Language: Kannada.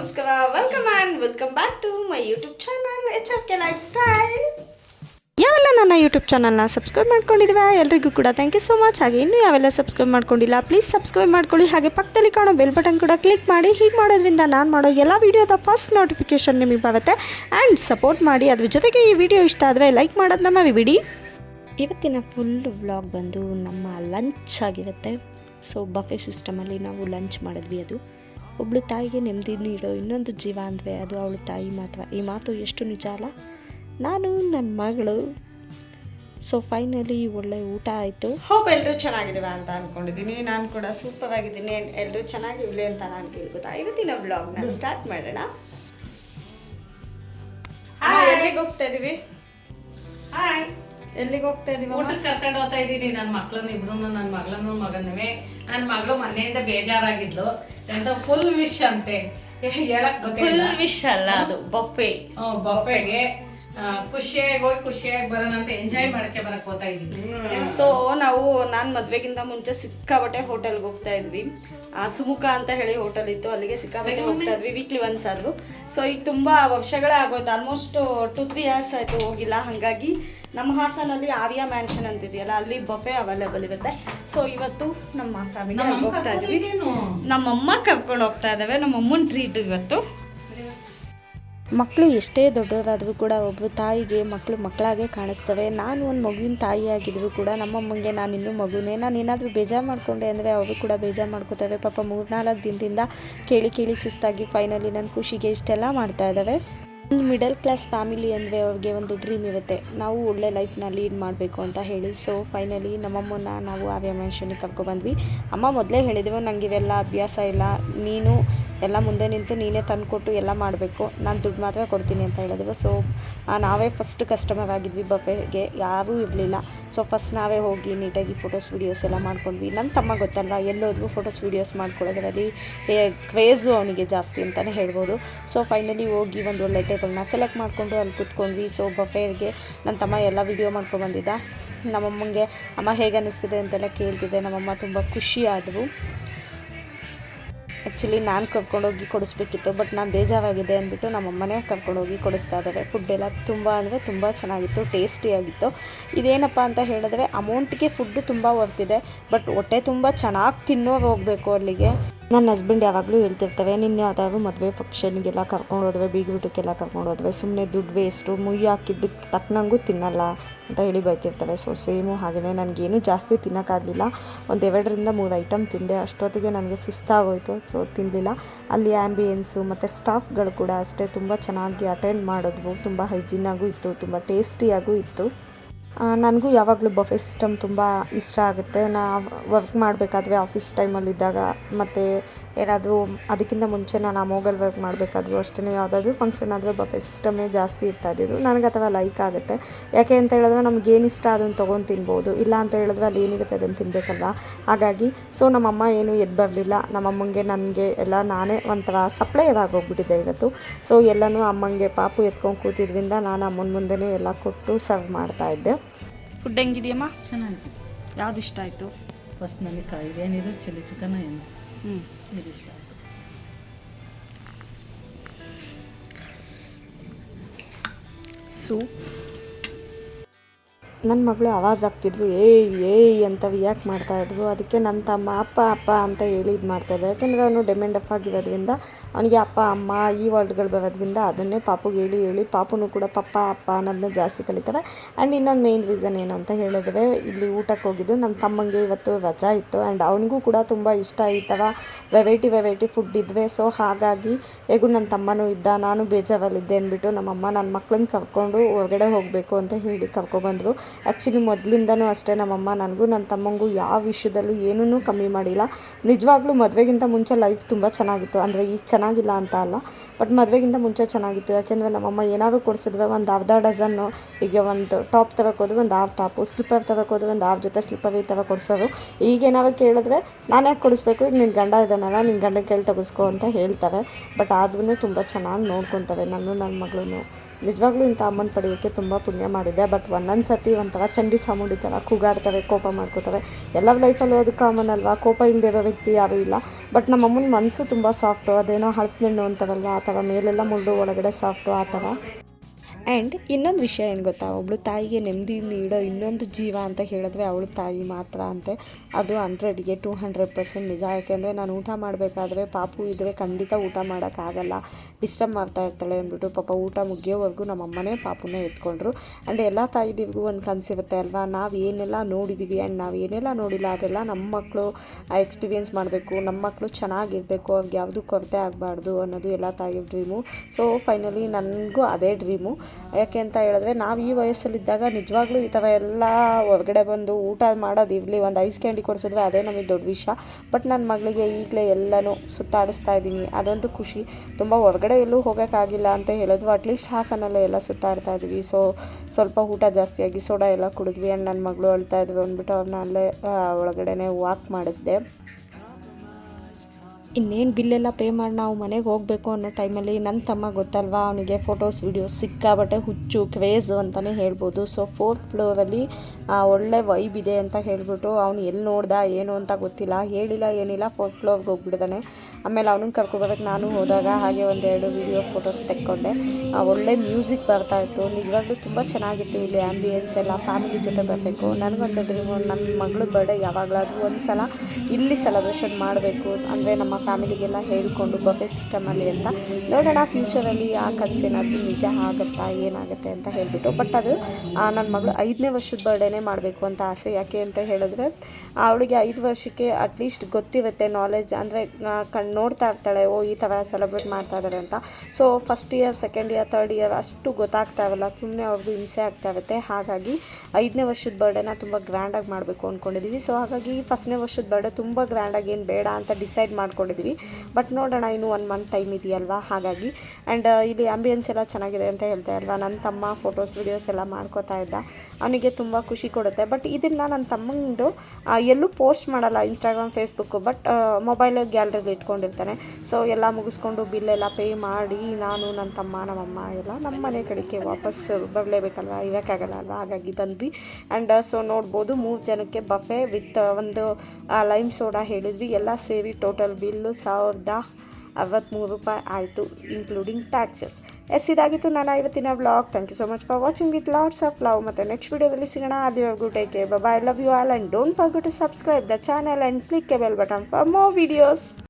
ನಮಸ್ಕಾರ. Welcome and welcome back to my YouTube channel H R K lifestyle ಯಾವೆಲ್ಲ ನನ್ನ ಯೂಟ್ಯೂಬ್ ಚಾನಲ್ನ ಸಬ್ಸ್ಕ್ರೈಬ್ ಮಾಡ್ಕೊಂಡಿದ್ದೀವಿ ಎಲ್ರಿಗೂ ಕೂಡ ಥ್ಯಾಂಕ್ ಯು ಸೊ ಮಚ್ ಹಾಗೆ ಇನ್ನೂ ಯಾವೆಲ್ಲ ಸಬ್ಸ್ಕ್ರೈಬ್ ಮಾಡ್ಕೊಂಡಿಲ್ಲ ಪ್ಲೀಸ್ ಸಬ್ಸ್ಕ್ರೈಬ್ ಮಾಡ್ಕೊಳ್ಳಿ. ಹಾಗೆ ಪಕ್ಕದಲ್ಲಿ ಕಾಣೋ ಬೆಲ್ ಬಟನ್ ಕೂಡ ಕ್ಲಿಕ್ ಮಾಡಿ. ಹೀಗೆ ಮಾಡೋದ್ರಿಂದ ನಾನು ಮಾಡೋ ಎಲ್ಲ ವೀಡಿಯೋದ ಫಸ್ಟ್ ನೋಟಿಫಿಕೇಶನ್ ನಿಮಗೆ ಬರುತ್ತೆ. ಆ್ಯಂಡ್ ಸಪೋರ್ಟ್ ಮಾಡಿ. ಅದ್ರ ಜೊತೆಗೆ ಈ ವಿಡಿಯೋ ಇಷ್ಟ ಆದರೆ ಲೈಕ್ ಮಾಡೋದು ನಮ್ಮ ವಿಡಿ ಇವತ್ತಿನ ಫುಲ್ ವ್ಲಾಗ್ ಬಂದು ನಮ್ಮ ಲಂಚ್ ಆಗಿರುತ್ತೆ. ಸೊ ಬಫೆ ಸಿಸ್ಟಮಲ್ಲಿ ನಾವು ಲಂಚ್ ಮಾಡಿದ್ವಿ ಅದು. ಒಬ್ಳು ತಾಯಿಗೆ ನೆಮ್ಮದಿ ನೀಡೋ ಇನ್ನೊಂದು ಜೀವ ಅಂದರೆ ಅದು ಅವಳ ತಾಯಿ ಮಾತ್ರ. ಈ ಮಾತು ಎಷ್ಟು ನಿಜ ಅಲ್ಲ? ನಾನು ನನ್ನ ಮಗಳು. ಸೊ ಫೈನಲಿ ಒಳ್ಳೆ ಊಟ ಆಯಿತು. ಹೋಪ್ ಎಲ್ಲರೂ ಚೆನ್ನಾಗಿದ್ದೀವ ಅಂತ ಅಂದ್ಕೊಂಡಿದ್ದೀನಿ ನಾನು ಕೂಡ ಸೂಪರ್ ಆಗಿದ್ದೀನಿ. ಎಲ್ಲರೂ ಚೆನ್ನಾಗಿರಲಿ ಅಂತ ನಾನು ಕೇಳ್ಕೊತಾ ಇವತ್ತಿನ ಬ್ಲಾಗ್ನ ಸ್ಟಾರ್ಟ್ ಮಾಡೋಣ. ಎಲ್ಲಿಗೆ ಹೋಗ್ತಾ ಇದೀವಿ? ಎಲ್ಲಿಗೆ ಹೋಗ್ತಾ ಇದೀವಿ ಊಟಕ್ಕೆ ಕರ್ಕೊಂಡು ಹೋಗ್ತಾ ಇದ್ದೀನಿ ನನ್ನ ಮಕ್ಳನ್ನ ಇಬ್ರು ನನ್ನ ಮಗಳನ್ನು ಮಗನವೇ ನನ್ನ ಮಗಳು ಮನೆಯಿಂದ ಬೇಜಾರಾಗಿದ್ಲು. ಎಂತ ಫುಲ್ ವಿಶ್ ಅಂತೆ. ಹೇಳಕ್ ಗೊತ್ತಿಲ್ಲ. ವಿಶ್ ಅಲ್ಲ ಅದು ಬಫೆ ಬಫೆಗೆ ಖುಷಿಯಾಗಿ ಹೋಗಿ ಖುಷಿಯಾಗಿ ಬರೋಣ ಅಂತ ಎಂಜಾಯ್ ಮಾಡಕ್ಕೆ ಬರಕ್ ಹೋಗ್ತಾ ಇದ್ವಿ ಸೊ ನಾವು ನಾನ್ ಮದ್ವೆಗಿಂತ ಮುಂಚೆ ಸಿಕ್ಕಾಬಟ್ಟೆ ಹೋಟೆಲ್ಗೆ ಹೋಗ್ತಾ ಇದ್ವಿ. ಆ, ಸುಮುಖ ಅಂತ ಹೇಳಿ ಹೋಟೆಲ್ ಇತ್ತು ಅಲ್ಲಿಗೆ ಸಿಕ್ಕಾಬಟ್ಟೆ ಹೋಗ್ತಾ ಇದ್ವಿ ವೀಕ್ಲಿ ಒನ್ಸ್ ಆದ್ರು. ಸೊ ಈಗ ತುಂಬಾ ವರ್ಷಗಳೇ ಆಗೋಯ್ತು ಆಲ್ಮೋಸ್ಟ್ ಟು ತ್ರೀ ಇಯರ್ಸ್ ಆಯ್ತು ಹೋಗಿಲ್ಲ. ಹಾಗಾಗಿ ನಮ್ಮ ಹಾಸನಲ್ಲಿ ಆರ್ಯ ಮ್ಯಾನ್ಷನ್ ಅಂತಿದೆಯಲ್ಲ ಅಲ್ಲಿ ಬಫೆ ಅವೈಲೇಬಲ್ ಇರುತ್ತೆ. ಸೊ ಇವತ್ತು ನಮ್ಮ ಫ್ಯಾಮಿಲಿ ಹೋಗ್ತಾ ಇದ್ವಿ. ನಮ್ಮ ಅಮ್ಮ ಕರ್ಕೊಂಡು ಹೋಗ್ತಾ ಇದ್ದಾವೆ ನಮ್ಮ ಅಮ್ಮನ ಟ್ರೀಟ್ ಇವತ್ತು. ಮಕ್ಕಳು ಎಷ್ಟೇ ದೊಡ್ಡವರಾದರೂ ಕೂಡ ಒಬ್ಬ ತಾಯಿಗೆ ಮಕ್ಕಳು ಮಕ್ಕಳಾಗೆ ಕಾಣಿಸ್ತವೆ. ನಾನು ಒಂದು ಮಗುವಿನ ತಾಯಿ ಆಗಿದ್ರು ಕೂಡ ನಮ್ಮಮ್ಮಂಗೆ ನಾನು ಇನ್ನೂ ಮಗುನೇ. ನಾನು ಏನಾದರೂ ಬೇಜಾರು ಮಾಡಿಕೊಂಡೆ ಅಂದರೆ ಅವರು ಕೂಡ ಬೇಜಾರು ಮಾಡ್ಕೋತವೆ. ಪಾಪ ಮೂರ್ನಾಲ್ಕು ದಿನದಿಂದ ಕೇಳಿ ಕೇಳಿ ಸುಸ್ತಾಗಿ ಫೈನಲಿ ನನ್ನ ಖುಷಿಗೆ ಇಷ್ಟೆಲ್ಲ ಮಾಡ್ತಾ ಇದ್ದಾವೆ ಒಂದು ಮಿಡಲ್ ಕ್ಲಾಸ್ ಫ್ಯಾಮಿಲಿ ಅಂದರೆ ಅವ್ರಿಗೆ ಒಂದು ಡ್ರೀಮ್ ಇರುತ್ತೆ. ನಾವು ಒಳ್ಳೆ ಲೈಫ್ನ ಲೀಡ್ ಮಾಡಬೇಕು ಅಂತ ಹೇಳಿ. ಸೊ ಫೈನಲಿ ನಮ್ಮಮ್ಮನ ನಾವು ಆವ್ಯ ಮೆನ್ಷನಿಗೆ ಕರ್ಕೊಬಂದ್ವಿ ಅಮ್ಮ ಮೊದಲೇ ಹೇಳಿದೆವು ನನಗೆ ಇವೆಲ್ಲ ಅಭ್ಯಾಸ ಇಲ್ಲ. ನೀನು ಎಲ್ಲ ಮುಂದೆ ನಿಂತು ನೀನೇ ತಂದುಕೊಟ್ಟು ಎಲ್ಲ ಮಾಡಬೇಕು. ನಾನು ದುಡ್ಡು ಮಾತ್ರ ಕೊಡ್ತೀನಿ ಅಂತ ಹೇಳಿದ್ರು. ಸೊ ನಾವೇ ಫಸ್ಟ್ ಕಸ್ಟಮರ್ ಆಗಿದ್ವಿ ಬಫೆಗೆ. ಯಾರೂ ಇರಲಿಲ್ಲ. ಸೊ ಫಸ್ಟ್ ನಾವೇ ಹೋಗಿ ನೀಟಾಗಿ ಫೋಟೋಸ್ ವೀಡಿಯೋಸ್ ಎಲ್ಲ ಮಾಡ್ಕೊಂಡ್ವಿ. ನನ್ನ ತಮ್ಮ ಗೊತ್ತಲ್ವ? ಎಲ್ಲೋದ್ರೂ ಫೋಟೋಸ್ ವೀಡಿಯೋಸ್ ಮಾಡ್ಕೊಳ್ಳೋದ್ರಲ್ಲಿ ಕ್ರೇಜು ಅವನಿಗೆ ಜಾಸ್ತಿ ಅಂತಲೇ ಹೇಳ್ಬೋದು. ಸೊ ಫೈನಲಿ ಹೋಗಿ ಒಂದು ಒಳ್ಳೆ ಟೇಬಲ್ನ ಸೆಲೆಕ್ಟ್ ಮಾಡಿಕೊಂಡು ಅಲ್ಲಿ ಕೂತ್ಕೊಂಡ್ವಿ. ಸೊ ಬಫೆಗೆ ನನ್ನ ತಮ್ಮ ಎಲ್ಲ ವೀಡಿಯೋ ಮಾಡ್ಕೊಂಡ್ಬಂದಿದ್ದ ನಮ್ಮಮ್ಮಂಗೆ, ಅಮ್ಮ ಹೇಗೆ ಅನ್ನಿಸ್ತಿದೆ ಅಂತೆಲ್ಲ ಕೇಳ್ತಿದ್ದೆ. ನಮ್ಮಮ್ಮ ತುಂಬ ಖುಷಿ ಆ್ಯಕ್ಚುಲಿ ನಾನು ಕರ್ಕೊಂಡೋಗಿ ಕೊಡಿಸ್ಬೇಕಿತ್ತು, ಬಟ್ ನಾನು ಬೇಜಾರಾಗಿದೆ ಅಂದ್ಬಿಟ್ಟು ನಮ್ಮಮ್ಮನೇ ಕರ್ಕೊಂಡೋಗಿ ಕೊಡಿಸ್ತಾ ಇದ್ದಾರೆ. ಫುಡ್ ಎಲ್ಲ ತುಂಬ ಅಂದರೆ ತುಂಬ ಚೆನ್ನಾಗಿತ್ತು, ಟೇಸ್ಟಿಯಾಗಿತ್ತು. ಇದೇನಪ್ಪ ಅಂತ ಹೇಳಿದ್ರೆ, ಅಮೌಂಟ್ಗೆ ಫುಡ್ಡು ತುಂಬ ಹೊರ್ತಿದೆ ಬಟ್ ಹೊಟ್ಟೆ ತುಂಬ ಚೆನ್ನಾಗಿ ತಿನ್ನೋರು ಹೋಗಬೇಕು ಅಲ್ಲಿಗೆ. ನನ್ನ ಹಸ್ಬೆಂಡ್ ಯಾವಾಗಲೂ ಹೇಳ್ತಿರ್ತವೆ, ನಿನ್ನ ಯಾವ್ದಾದ್ರು ಮದುವೆ ಫಂಕ್ಷನ್ಗೆಲ್ಲ ಕರ್ಕೊಂಡು ಹೋದ್ವೆ, ಬೀಗರೂಟಕ್ಕೆಲ್ಲ ಕರ್ಕೊಂಡು ಹೋದ್ವೆ ಸುಮ್ಮನೆ ದುಡ್ಡು ವೇಸ್ಟು ಮುಯ್ಯಿ ಹಾಕಿದ್ದಕ್ಕೆ ತಕ್ಕನಂಗೂ ತಿನ್ನಲ್ಲ, ಅಂತ ಹೇಳಿ ಬೈತಿರ್ತವೆ. ಸೊ ಸೇಮು ಹಾಗೆಯೇ ನನಗೇನು ಜಾಸ್ತಿ ತಿನ್ನೋಕ್ಕಾಗಲಿಲ್ಲ ಒಂದು ಎರಡರಿಂದ ಮೂರು ಐಟಮ್ ತಿಂದೆ, ಅಷ್ಟೊತ್ತಿಗೆ ನನಗೆ ಸುಸ್ತಾಗೋಯಿತು. ಸೊ ತಿನ್ನಲಿಲ್ಲ ಅಲ್ಲಿ ಆ್ಯಂಬಿಯನ್ಸು ಮತ್ತು ಸ್ಟಾಫ್ಗಳು ಕೂಡ ಅಷ್ಟೇ ತುಂಬ ಚೆನ್ನಾಗಿ ಅಟೆಂಡ್ ಮಾಡಿದ್ವು. ತುಂಬ ಹೈಜಿನಾಗೂ ಇತ್ತು, ತುಂಬ ಟೇಸ್ಟಿಯಾಗೂ ಇತ್ತು. ನನಗೂ ಯಾವಾಗಲೂ ಬಫೆ ಸಿಸ್ಟಮ್ ತುಂಬ ಇಷ್ಟ ಆಗುತ್ತೆ. ನಾ ವರ್ಕ್ ಮಾಡಬೇಕಾದ್ರೆ ಆಫೀಸ್ ಟೈಮಲ್ಲಿದ್ದಾಗ ಮತ್ತು ಏನಾದರೂ ಅದಕ್ಕಿಂತ ಮುಂಚೆ ನಾನು ಅಮೋಗಲ್ ವರ್ಕ್ ಮಾಡಬೇಕಾದ್ರೂ ಅಷ್ಟೇ ಯಾವುದಾದ್ರೂ ಫಂಕ್ಷನ್ ಆದರೆ ಬಫೆ ಸಿಸ್ಟಮೇ ಜಾಸ್ತಿ ಇರ್ತಾ ಇದ್ದಿದ್ದು. ನನಗೆ ಅಥವಾ ಲೈಕ್ ಆಗುತ್ತೆ. ಯಾಕೆ ಅಂತ ಹೇಳಿದ್ರೆ ನಮ್ಗೆ ಏನು ಇಷ್ಟ ಅದನ್ನು ತೊಗೊಂಡು ತಿನ್ಬೋದು. ಇಲ್ಲ ಅಂತ ಹೇಳಿದ್ರೆ ಅಲ್ಲಿ ಏನಿರುತ್ತೆ ಅದನ್ನು ತಿನ್ನಬೇಕಲ್ವ ಹಾಗಾಗಿ ಸೊ ನಮ್ಮಮ್ಮ ಏನು ಎದ್ದು ಬರಲಿಲ್ಲ. ನಮ್ಮಮ್ಮಂಗೆ, ನನಗೆ ಎಲ್ಲ ನಾನೇ ಒಂಥರ ಸಪ್ಲೈ ಆಗೋಗ್ಬಿಟ್ಟಿದ್ದೆ ಇವತ್ತು. ಸೊ ಎಲ್ಲನೂ ಅಮ್ಮಂಗೆ ಪಾಪು ಎತ್ಕೊಂಡು ಕೂತಿದ್ರಿಂದ ನಾನು ಅಮ್ಮನ ಮುಂದೆನೇ ಎಲ್ಲ ಕೊಟ್ಟು ಸರ್ವ್ ಮಾಡ್ತಾ ಇದ್ದೆ. ಫುಡ್ ಹೆಂಗಿದೆಯಮ್ಮ? ಚೆನ್ನಾಗಿದೆ. ಯಾವ್ದು ಇಷ್ಟ ಆಯಿತು? ಫಸ್ಟ್ ನನಗೆ ಕಾಯಿ. ಇದೇನಿದು ಚಿಲ್ಲಿ ಚಿಕನ್ ಏನು? ಹ್ಞೂ ಇದು ಇಷ್ಟ ಆಯಿತು. ಸೂಪ್ ನನ್ನ ಮಗಳು ಆವಾಜ್ ಆಗ್ತಿದ್ವು ಏಯ್ ಏಯ್ ಅಂತ ರಿಯಾಕ್ಟ್ ಮಾಡ್ತಾಯಿದ್ವು ಅದಕ್ಕೆ ನನ್ನ ತಮ್ಮ, ಅಪ್ಪ ಅಪ್ಪ ಅಂತ ಹೇಳಿ ಇದು ಮಾಡ್ತಾಯಿದ್ದೆ ಯಾಕೆಂದರೆ ಅವನು ಡೆಮೆಂಡ್ ಅಪ್ ಆಗಿರೋದ್ರಿಂದ ಅವನಿಗೆ ಅಪ್ಪ, ಅಮ್ಮ ಈ ವರ್ಡ್ಗಳು ಬರೋದ್ರಿಂದ ಅದನ್ನೇ ಪಾಪುಗೆ ಹೇಳಿ ಹೇಳಿ ಪಾಪುನು ಕೂಡ ಪಪ್ಪ, ಅಪ್ಪ ಅನ್ನೋದನ್ನ ಜಾಸ್ತಿ ಕಲಿತವೆ. ಆ್ಯಂಡ್ ಇನ್ನೊಂದು ಮೇನ್ ರೀಸನ್ ಏನು ಅಂತ ಹೇಳಿದ್ರೆ, ಇಲ್ಲಿ ಊಟಕ್ಕೆ ಹೋಗಿದ್ದು ನನ್ನ ತಮ್ಮಂಗೆ ಇವತ್ತು ರಜಾ ಇತ್ತು. ಆ್ಯಂಡ್ ಅವನಿಗೂ ಕೂಡ ತುಂಬ ಇಷ್ಟ ಥರ ವೆರೈಟಿ ವೆರೈಟಿ ಫುಡ್ ಇದ್ವೆ. ಸೊ ಹಾಗಾಗಿ ಹೇಗೂ ನನ್ನ ತಮ್ಮನೂ ಇದ್ದ, ನಾನು ಬೇಜಾರಲ್ಲಿದ್ದೆ ಅಂದ್ಬಿಟ್ಟು ನಮ್ಮಮ್ಮ ನನ್ನ ಮಕ್ಕಳನ್ನ ಕರ್ಕೊಂಡು ಹೊರಗಡೆ ಹೋಗಬೇಕು ಅಂತ ಹೇಳಿ ಕರ್ಕೊಬಂದರು ಆ್ಯಕ್ಚುಲಿ ಮೊದಲಿಂದನೂ ಅಷ್ಟೇ ನಮ್ಮಮ್ಮ, ನನಗೂ ನನ್ನ ತಮ್ಮಂಗೂ ಯಾವ ವಿಷಯದಲ್ಲೂ ಏನೂ ಕಮ್ಮಿ ಮಾಡಿಲ್ಲ. ನಿಜವಾಗ್ಲೂ ಮದುವೆಗಿಂತ ಮುಂಚೆ ಲೈಫ್ ತುಂಬ ಚೆನ್ನಾಗಿತ್ತು. ಅಂದರೆ ಈಗ ಚೆನ್ನಾಗಿಲ್ಲ ಅಂತ ಅಲ್ಲ. ಬಟ್ ಮದುವೆಗಿಂತ ಮುಂಚೆ ಚೆನ್ನಾಗಿತ್ತು. ಯಾಕೆಂದರೆ ನಮ್ಮಮ್ಮ ಏನಾದರೂ ಕೊಡಿಸಿದ್ವಿ, ಒಂದು ಅರ್ಧ ಡಜನ್ನು ಈಗ ಒಂದು ಟಾಪ್ ತಗೋಕೋದ್ರೆ ಒಂದು ಆಫ್ ಟಾಪು ಸ್ಲಿಪ್ಪರ್ ತಗೋಕೋದ್ರೆ ಒಂದು ಆಫ್ ಜೊತೆ ಸ್ಲಿಪ್ಪರ್ ಈ ಥರ ಕೊಡಿಸೋರು. ಈಗ ಏನಾದ್ರು ಕೇಳಿದ್ರೆ, ನಾನು ಯಾಕೆ ಕೊಡಿಸ್ಬೇಕು? ಈಗ ನಿನ್ನ ಗಂಡ ಇದ್ದಾನಲ್ಲ ನಿನ್ನ ಗಂಡ ಕೇಳಿ ತೆಗೆಸ್ಕೊ ಅಂತ ಹೇಳ್ತಾರೆ. ಬಟ್ ಆದ್ರೂ ತುಂಬ ಚೆನ್ನಾಗಿ ನೋಡ್ಕೊತಾರೆ ನಾನು ನನ್ನ ಮಗಳು ನಿಜವಾಗ್ಲೂ ಇಂಥ ಅಮ್ಮನ ಪಡೆಯೋಕ್ಕೆ ತುಂಬ ಪುಣ್ಯ ಮಾಡಿದೆ. ಬಟ್ ಒಂದೊಂದು ಸತಿ ಒಂಥರ ಚಂಡಿ ಚಾಮುಂಡಿ ಥರ ಕೂಗಾಡ್ತವೆ, ಕೋಪ ಮಾಡ್ಕೋತವೆ. ಎಲ್ಲ ಲೈಫಲ್ಲೂ ಅದು ಕಾಮನ್ ಅಲ್ವಾ ಕೋಪ ಇಲ್ಲದೆ ವ್ಯಕ್ತಿ ಯಾರೂ ಇಲ್ಲ. ಬಟ್ ನಮ್ಮ ಅಮ್ಮನ ಮನಸ್ಸು ತುಂಬ ಸಾಫ್ಟು ಅದೇನೋ ಹಳಸಿನಣ್ಣು ಅಂತಾರಲ್ವ ಆ ಥರ ಮೇಲೆಲ್ಲ ಮುಳ್ಳು, ಒಳಗಡೆ ಸಾಫ್ಟು ಆ ಥರ. ಆ್ಯಂಡ್ ಇನ್ನೊಂದು ವಿಷಯ ಏನು ಗೊತ್ತಾ? ಒಬ್ಳು ತಾಯಿಗೆ ನೆಮ್ಮದಿ ನೀಡೋ ಇನ್ನೊಂದು ಜೀವ ಅಂತ ಹೇಳಿದ್ರೆ ಅವಳು ತಾಯಿ ಮಾತ್ರ ಅಂತೆ. ಅದು ಹಂಡ್ರೆಡ್ಗೆ ಟೂ ಹಂಡ್ರೆಡ್ ಪರ್ಸೆಂಟ್ ನಿಜ. ಯಾಕೆಂದರೆ ನಾನು ಊಟ ಮಾಡಬೇಕಾದ್ರೆ ಪಾಪು ಇದ್ದರೆ ಖಂಡಿತ ಊಟ ಮಾಡೋಕ್ಕಾಗಲ್ಲ. ಡಿಸ್ಟರ್ಬ್ ಮಾಡ್ತಾ ಇರ್ತಾಳೆ ಅಂದ್ಬಿಟ್ಟು ಪಾಪ ಊಟ ಮುಗಿಯೋವರೆಗೂ ನಮ್ಮ ಅಮ್ಮನೇ ಪಾಪನೇ ಎತ್ಕೊಂಡ್ರು. ಆ್ಯಂಡ್ ಎಲ್ಲ ತಾಯಿದಿಗೂ ಒಂದು ಕನಸಿರುತ್ತೆ ಅಲ್ವಾ? ನಾವು ಏನೆಲ್ಲ ನೋಡಿದ್ದೀವಿ ಆ್ಯಂಡ್ ನಾವು ಏನೆಲ್ಲ ನೋಡಿಲ್ಲ ಅದೆಲ್ಲ ನಮ್ಮ ಮಕ್ಕಳು ಎಕ್ಸ್ಪೀರಿಯೆನ್ಸ್ ಮಾಡಬೇಕು ನಮ್ಮ ಮಕ್ಕಳು ಚೆನ್ನಾಗಿರಬೇಕು, ಅವ್ರಿಗೆ ಯಾವುದೂ ಕೊರತೆ ಆಗಬಾರ್ದು ಅನ್ನೋದು ಎಲ್ಲ ತಾಯಿ ಡ್ರೀಮು ಸೊ ಫೈನಲಿ ನನಗೂ ಅದೇ ಡ್ರೀಮು ಯಾಕೆ ಅಂತ ಹೇಳಿದ್ರೆ, ನಾವು ಈ ವಯಸ್ಸಲ್ಲಿದ್ದಾಗ ನಿಜವಾಗ್ಲೂ ಈ ಥರ ಎಲ್ಲ ಹೊರಗಡೆ ಬಂದು ಊಟ ಮಾಡೋದು ಇರಲಿ, ಒಂದು ಐಸ್ ಕ್ಯಾಂಡಿ ಕೊಡಿಸಿದ್ರೆ ಅದೇ ನಮಗೆ ದೊಡ್ಡ ವಿಷಯ ಬಟ್ ನನ್ನ ಮಗಳಿಗೆ ಈಗಲೇ ಎಲ್ಲನೂ ಸುತ್ತಾಡಿಸ್ತಾ ಇದ್ದೀನಿ. ಅದೊಂದು ಖುಷಿ. ತುಂಬ ಹೊರಗಡೆ ಎಲ್ಲೂ ಹೋಗೋಕ್ಕಾಗಿಲ್ಲ ಅಂತ ಹೇಳಿದ್ವು ಅಟ್ಲೀಸ್ಟ್ ಹಾಸನಲ್ಲೇ ಎಲ್ಲ ಸುತ್ತಾಡ್ತಾ ಇದ್ವಿ. ಸೊ ಸ್ವಲ್ಪ ಊಟ ಜಾಸ್ತಿಯಾಗಿ ಸೋಡಾ ಎಲ್ಲ ಕುಡಿದ್ವಿ. ಆ್ಯಂಡ್ ನನ್ನ ಮಗಳು ಅಳ್ತಾ ಇದ್ವಿ ಅಂದ್ಬಿಟ್ಟು ಅವ್ರನ್ನ ಅಲ್ಲೇ ಒಳಗಡೆ ವಾಕ್ ಮಾಡಿಸ್ದೆ. ಇನ್ನೇನು ಬಿಲ್ಲೆಲ್ಲ ಪೇ ಮಾಡಿ ನಾವು ಮನೆಗೆ ಹೋಗಬೇಕು ಅನ್ನೋ ಟೈಮಲ್ಲಿ ನನ್ನ ತಮ್ಮ ಗೊತ್ತಲ್ವಾ? ಅವನಿಗೆ ಫೋಟೋಸ್ ವೀಡಿಯೋಸ್ ಸಿಕ್ಕಾಬಟ್ಟೆ ಹುಚ್ಚು ಕ್ರೇಜು ಅಂತಲೇ ಹೇಳ್ಬೋದು. ಸೊ ಫೋರ್ತ್ ಫ್ಲೋರಲ್ಲಿ ಒಳ್ಳೆ ವೈಬ್ ಇದೆ ಅಂತ ಹೇಳ್ಬಿಟ್ಟು ಅವನು ಎಲ್ಲಿ ನೋಡ್ದ, ಏನು ಅಂತ ಗೊತ್ತಿಲ್ಲ. ಹೇಳಿಲ್ಲ, ಏನಿಲ್ಲ ಫೋರ್ತ್ ಫ್ಲೋರ್ಗೆ ಹೋಗ್ಬಿಡ್ದಾನೆ. ಆಮೇಲೆ ಅವನನ್ನು ಕರ್ಕೊಬರಕ್ಕೆ ನಾನು ಹೋದಾಗ ಹಾಗೆ ಒಂದೆರಡು ವೀಡಿಯೋ ಫೋಟೋಸ್ ತೆಕ್ಕೊಂಡೆ. ಒಳ್ಳೆ ಮ್ಯೂಸಿಕ್ ಬರ್ತಾ ಇತ್ತು. ನಿಜವಾಗ್ಲೂ ತುಂಬ ಚೆನ್ನಾಗಿತ್ತು ಇಲ್ಲಿ ಆ್ಯಂಬಿಯನ್ಸ್ ಎಲ್ಲ ಫ್ಯಾಮಿಲಿ ಜೊತೆ ಬರಬೇಕು. ನನಗೊಂದು ಡ್ರೀಮು ನನ್ನ ಮಗಳು ಬರ್ಡೇ ಯಾವಾಗಲಾದರೂ ಒಂದು ಸಲ ಇಲ್ಲಿ ಸೆಲೆಬ್ರೇಷನ್ ಮಾಡಬೇಕು. ಅಂದರೆ ನಮ್ಮ ಫ್ಯಾಮಿಲಿಗೆಲ್ಲ ಹೇಳಿಕೊಂಡು ಬಫೆ ಸಿಸ್ಟಮಲ್ಲಿ ಅಂತ ನೋಡೋಣ ಫ್ಯೂಚರಲ್ಲಿ ಆ ಕನಸೇನಾದರೂ ನಿಜ ಆಗುತ್ತಾ, ಏನಾಗುತ್ತೆ ಅಂತ ಹೇಳಿಬಿಟ್ಟು. ಬಟ್ ಅದು ನನ್ನ ಮಗಳು ಐದನೇ ವರ್ಷದ ಬರ್ಡೇನೇ ಮಾಡಬೇಕು ಅಂತ ಆಸೆ. ಯಾಕೆ ಅಂತ ಹೇಳಿದ್ರೆ, ಅವಳಿಗೆ ಐದು ವರ್ಷಕ್ಕೆ ಅಟ್ಲೀಸ್ಟ್ ಗೊತ್ತಿರುತ್ತೆ ನಾಲೆಜ್ ಅಂದರೆ ಕಣ್ಣು ನೋಡ್ತಾ ಇರ್ತಾಳೆ, ಓ, ಈ ಥರ ಸೆಲೆಬ್ರೇಟ್ ಮಾಡ್ತಾ ಇದ್ದಾರೆ ಅಂತ. So first year second year third year ಅಷ್ಟು ಗೊತ್ತಾಗ್ತಾ ಇರಲ್ಲ ಸುಮ್ಮನೆ ಅವ್ರಿಗೂ ಹಿಂಸೆ ಆಗ್ತಾ ಇರುತ್ತೆ ಹಾಗಾಗಿ ಐದನೇ ವರ್ಷದ ಬರ್ಡೇನ ತುಂಬ ಗ್ರ್ಯಾಂಡಾಗಿ ಮಾಡಬೇಕು ಅಂದ್ಕೊಂಡಿದ್ದೀವಿ ಸೊ ಹಾಗಾಗಿ ಫಸ್ಟ್ನೇ ವರ್ಷದ ಬರ್ಡೇ ತುಂಬ ಗ್ರ್ಯಾಂಡಾಗಿ ಏನು ಬೇಡ ಅಂತ ಡಿಸೈಡ್ ಮಾಡ್ಕೊಂಡಿದ್ದೀವಿ ಬಟ್ ನೋಡೋಣ, ಇನ್ನು ಒನ್ ಮಂತ್ ಟೈಮ್ ಇದೆಯಲ್ವಾ? ಹಾಗಾಗಿ ಆ್ಯಂಡ್ ಇಲ್ಲಿ ಆಂಬಿಯನ್ಸ್ ಎಲ್ಲ ಚೆನ್ನಾಗಿದೆ ಅಂತ ಹೇಳ್ತಾ ಇಲ್ವಾ? ನನ್ನ ತಮ್ಮ ಫೋಟೋಸ್ ವೀಡಿಯೋಸ್ ಎಲ್ಲ ಮಾಡ್ಕೋತಾ ಇದ್ದ. ಅವನಿಗೆ ತುಂಬ ಖುಷಿ ಕೊಡುತ್ತೆ. ಬಟ್ ಇದನ್ನು ನನ್ನ ತಮ್ಮಂದು ಎಲ್ಲೂ ಪೋಸ್ಟ್ ಮಾಡಲ್ಲ ಇನ್ಸ್ಟಾಗ್ರಾಮ್ ಫೇಸ್ಬುಕ್ಕು ಬಟ್ ಮೊಬೈಲ್ ಗ್ಯಾಲರಿಲಿ ಇಟ್ಕೊಂಡಿರ್ತಾನೆ. ಸೊ ಎಲ್ಲ ಮುಗಿಸ್ಕೊಂಡು ಬಿಲ್ಲೆಲ್ಲ ಪೇ ಮಾಡಿ, ನಾನು ನನ್ನ ತಮ್ಮ, ನಮ್ಮಮ್ಮ ಎಲ್ಲ ನಮ್ಮ ಮನೆ ಕಡೆಗೆ ವಾಪಸ್ ಬರಲೇಬೇಕಲ್ವ? ಇರೋಕ್ಕಾಗಲ್ಲ ಅಲ್ವಾ? ಹಾಗಾಗಿ ಬಂದ್ವಿ. ಆ್ಯಂಡ್ ಸೊ ನೋಡ್ಬೋದು, ಮೂರು ಜನಕ್ಕೆ ಬಫೆ ವಿತ್ ಒಂದು ಲೈಮ್ ಸೋಡಾ ಹೇಳಿದ್ವಿ. ಎಲ್ಲ ಸೇರಿ ಟೋಟಲ್ ಬಿಲ್ಲು ಸಾವಿರದ ಅರವತ್ತ್ಮೂರು ರೂಪಾಯಿ ಆಯಿತು ಇನ್ಕ್ಲೂಡಿಂಗ್ ಟ್ಯಾಕ್ಸಸ್ ಎಸ್, ಇದಾಗಿತ್ತು ನಾನು ಇವತ್ತಿನ vlog thank you so much for watching with lots of love ಮತ್ತು ನೆಕ್ಸ್ಟ್ ವೀಡಿಯೋದಲ್ಲಿ ಸಿಗೋಣ. ಅಲ್ಲಿವರೆಗೂ take care bye love you all and don't forget to subscribe the channel and click a bell button for more videos